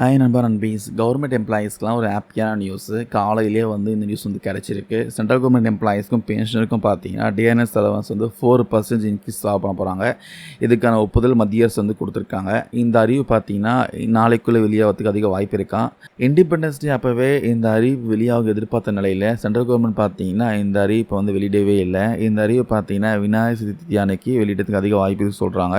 Hi நண்பர் அன்பீஸ் government எம்ப்ளாயீஸ்க்கெலாம் ஒரு ஹாப்பியான நியூஸு காலையிலே வந்து இந்த நியூஸ் வந்து கிடச்சிருக்கு. சென்ட்ரல் கவர்மெண்ட் எம்ப்ளாயீஸ்க்கும் பென்ஷனருக்கும் பார்த்தீங்கன்னா டிஎன்எஸ் அலவன்ஸ் வந்து ஃபோர் பர்சன்ட் இன்க்ரீஸ் ஆக பண்ண போகிறாங்க இதுக்கான ஒப்புதல் மத்திய அரசு வந்து கொடுத்துருக்காங்க. இந்த அறிவு பார்த்தீங்கன்னா நாளைக்குள்ளே வெளியாகிறதுக்கு அதிக வாய்ப்பு இருக்கான் இண்டிபெண்டன்ஸ் டே அப்போவே இந்த அறிவு வெளியாக எதிர்பார்த்த நிலையில் சென்ட்ரல் கவர்மெண்ட் பார்த்தீங்கன்னா இந்த அறிவிப்பை வந்து வெளியிடவே இல்லை. இந்த அறிவு பார்த்தீங்கன்னா விநாயகர் சதுர்த்தி அன்னைக்கு வெளியிடறதுக்கு அதிக வாய்ப்பு சொல்கிறாங்க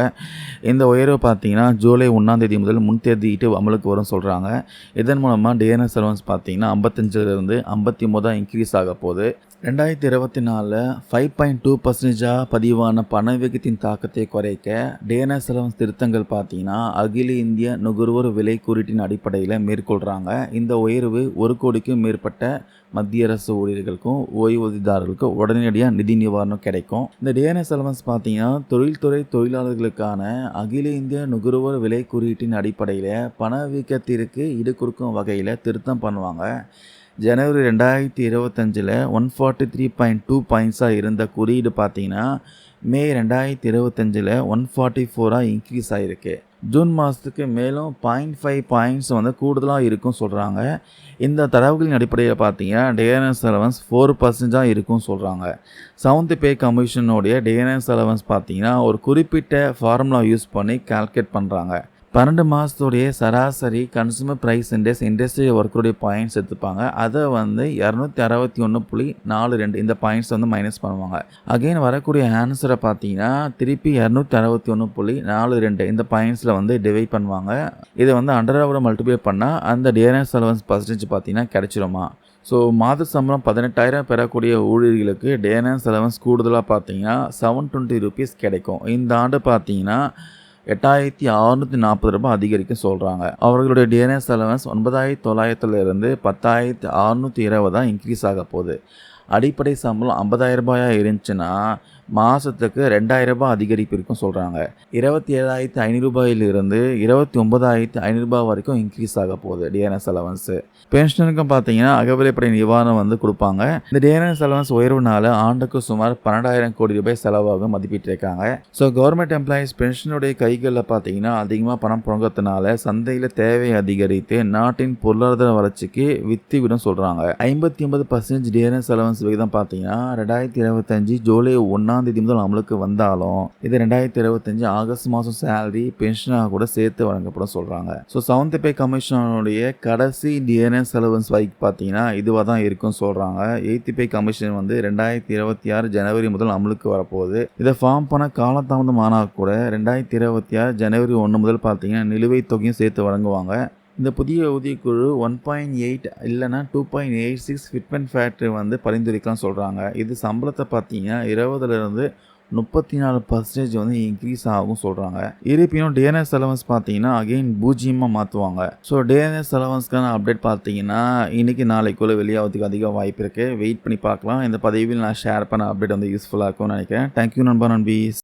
இந்த உயர்வு பார்த்தீங்கன்னா ஜூலை ஒன்றாம் தேதி முதல் முன்தேதிட்டு அமலுக்கு வரும் சொல்கிறாங்க இதன் மூலமாக டிஎன்எஸ் அலவன்ஸ் பார்த்தீங்கன்னா ஐம்பத்தஞ்சிலிருந்து ஐம்பத்தி ஒம்பதாக இன்க்ரீஸ் ஆக போகுது. ரெண்டாயிரத்தி இருபத்தி நாலில் ஃபைவ் பாயிண்ட் டூ பர்சன்டேஜாக பதிவான பணவீக்கத்தின் தாக்கத்தை குறைக்க டிஎன்எஸ் அலவன்ஸ் திருத்தங்கள் பார்த்தீங்கன்னா அகில இந்திய நுகர்வோர் விலை குறியீட்டின் அடிப்படையில் மேற்கொள்கிறாங்க இந்த உயர்வு ஒரு கோடிக்கும் மேற்பட்ட மத்திய அரசு ஊழியர்களுக்கும் ஓய்வூதியதாரர்களுக்கும் உடனடியாக நிதி நிவாரணம் கிடைக்கும். இந்த டிஎன்எஸ் அலவன்ஸ் பார்த்தீங்கன்னா தொழில்துறை தொழிலாளர்களுக்கான அகில இந்திய நுகர்வோர் விலை குறியீட்டின் அடிப்படையில் பணவீக்க ஈடு கொடுக்கும் வகையில் திருத்தம் பண்ணுவாங்க. ஜனவரி ரெண்டாயிரத்தி இருபத்தஞ்சில் one forty three point two பாயிண்ட்ஸாக இருந்த குறியீடு பார்த்தீங்கன்னா மே ரெண்டாயிரத்தி இருபத்தஞ்சில் ஒன் ஃபார்ட்டி ஃபோராக இன்க்ரீஸ் ஆகிருக்கு ஜூன் மாதத்துக்கு மேலும் பாயிண்ட் ஃபைவ் பாயிண்ட்ஸ் வந்து கூடுதலாக இருக்கும் சொல்கிறாங்க இந்த தரவுகளின் அடிப்படையில் பார்த்தீங்கன்னா டேனஸ் அலவன்ஸ் ஃபோர் பர்சன்டாக இருக்கும் சொல்கிறாங்க செவன்த் பே கமிஷனுடைய டேனஸ் அலவன்ஸ் பார்த்தீங்கன்னா ஒரு குறிப்பிட்ட ஃபார்முலா யூஸ் பண்ணி கால்குலேட் பண்ணுறாங்க பன்னெண்டு மாதத்துடைய சராசரி கன்சூமர் ப்ரைஸ் இண்டெக்ஸ் இண்டஸ்ட்ரியல் ஒர்க்கருடைய பாயிண்ட்ஸ் எடுத்துப்பாங்க. அதை வந்து இரநூத்தி அறுபத்தி ஒன்று புள்ளி நாலு ரெண்டு இந்த பாயிண்ட்ஸ் வந்து மைனஸ் பண்ணுவாங்க. அகைன் வரக்கூடிய ஆன்சரை பார்த்தீங்கன்னா திருப்பி இரநூத்தி அறுபத்தி ஒன்று புள்ளி நாலு ரெண்டு இந்த பாயிண்ட்ஸில் வந்து டிவைட் பண்ணுவாங்க. இதை வந்து அண்டராவோட மல்டிப்ளை பண்ணால் அந்த டிஎன்எஸ் அலவன்ஸ் பர்சன்டேஜ் பார்த்தீங்கன்னா கிடைச்சிருமா? ஸோ மாத சம்பளம் பதினெட்டாயிரம் பெறக்கூடிய ஊழியர்களுக்கு டேனன்ஸ் அலவன்ஸ் கூடுதலாக பார்த்தீங்கன்னா செவன் டுவெண்ட்டி ருபீஸ் கிடைக்கும். இந்த ஆண்டு பார்த்தீங்கன்னா எட்டாயிரத்தி அறுநூற்றி நாற்பது ரூபாய் அதிகரிக்க சொல்கிறாங்க அவர்களுடைய டிஎன்எஸ் அலவன்ஸ் ஒன்பதாயிரத்தி தொள்ளாயிரத்துலேருந்து பத்தாயிரத்தி அறுநூற்றி இருபதாக இன்க்ரீஸ் ஆக போகுது. அடிப்படை சம்பளம் ஐம்பதாயிரம் ரூபாயாக இருந்துச்சுன்னா மாதத்துக்கு ரெண்டாயிரம் ரூபாய் அதிகரிப்பு இருக்கும் சொல்கிறாங்க இருபத்தி ஏழாயிரத்தி ஐநூறுபாயிலிருந்து இருபத்தி ஒன்பதாயிரத்தி ஐநூறுபா வரைக்கும் இன்க்ரீஸ் ஆக போகுது டிஎன்எஸ் அலவன்ஸு பென்ஷனுக்கும் பார்த்தீங்கன்னா அகவிலைப்படை நிவாரணம் வந்து கொடுப்பாங்க. இந்த டிஎன்எஸ் அலவன்ஸ் உயர்வுனால ஆண்டுக்கு சுமார் பன்னெண்டாயிரம் கோடி ரூபாய் செலவாகும் மதிப்பிட்டிருக்காங்க. ஸோ கவர்மெண்ட் எம்ப்ளாயிஸ் பென்ஷனுடைய கைகளில் பார்த்தீங்கன்னா அதிகமாக பணம் புழங்கத்தினால சந்தையில் தேவை அதிகரித்து நாட்டின் பொருளாதார வளர்ச்சிக்கு வித்து விடும் சொல்கிறாங்க ஐம்பத்தி ஒன்பது பர்சன்டேஜ் டிஎன்எஸ் அலவன்ஸ் விகிதம் பார்த்தீங்கன்னா ரெண்டாயிரத்தி இருபத்தஞ்சு ஜூலை ஒன்றாம் தேதி முதல் அமலுக்கு வந்தாலும் இது ரெண்டாயிரத்தி இருபத்தஞ்சு ஆகஸ்ட் மாதம் சேலரி பென்ஷனாக கூட சேர்த்து வழங்கப்படும் சொல்கிறாங்க ஸோ செவன்த் பே கமிஷனுடைய கடைசி டிஎன்எஸ் அலவன்ஸ் வைக் பார்த்தீங்கன்னா இதுவாக தான் இருக்கும்னு சொல்கிறாங்க எயித்து பே கமிஷன் வந்து ரெண்டாயிரத்தி இருபத்தி ஆறு ஜனவரி முதல் அமலுக்கு வரப்போகுது. இதை ஃபார்ம் பண்ண காலதாமதம் ஆனால் கூட ரெண்டாயிரத்தி இருபத்தி ஆறு ஜனவரி ஒன்று முதல் பார்த்தீங்கன்னா நிலுவைத் தொகையும் சேர்த்து வழங்குவாங்க. இந்த புதிய ஊதியக்குழு ஒன் பாயிண்ட் எயிட் இல்லைனா two point eight six fitment factor வந்து பரிந்துரைக்கலாம் சொல்கிறாங்க இது சம்பளத்தை பார்த்தீங்கன்னா இருபதுலேருந்து முப்பத்தி நாலு பர்சன்டேஜ் வந்து இன்க்ரீஸ் ஆகும் சொல்கிறாங்க இருப்பினும் டிஎன்எஸ் அலவன்ஸ் பார்த்தீங்கன்னா அகெயின் பூஜ்ஜியமாக மாற்றுவாங்க ஸோ டிஎன்எஸ் அலவன்ஸ்க்கான அப்டேட் பார்த்தீங்கன்னா இன்றைக்கி நாளைக்குள்ளே வெளியாகிறதுக்கு அதிக வாய்ப்பு இருக்குது வெயிட் பண்ணி பார்க்கலாம். இந்த பதிவில் நான் ஷேர் பண்ண அப்டேட் வந்து யூஸ்ஃபுல்லாக இருக்கும்னு நினைக்கிறேன். தேங்க்யூ நண்பா நண்பீஸ்.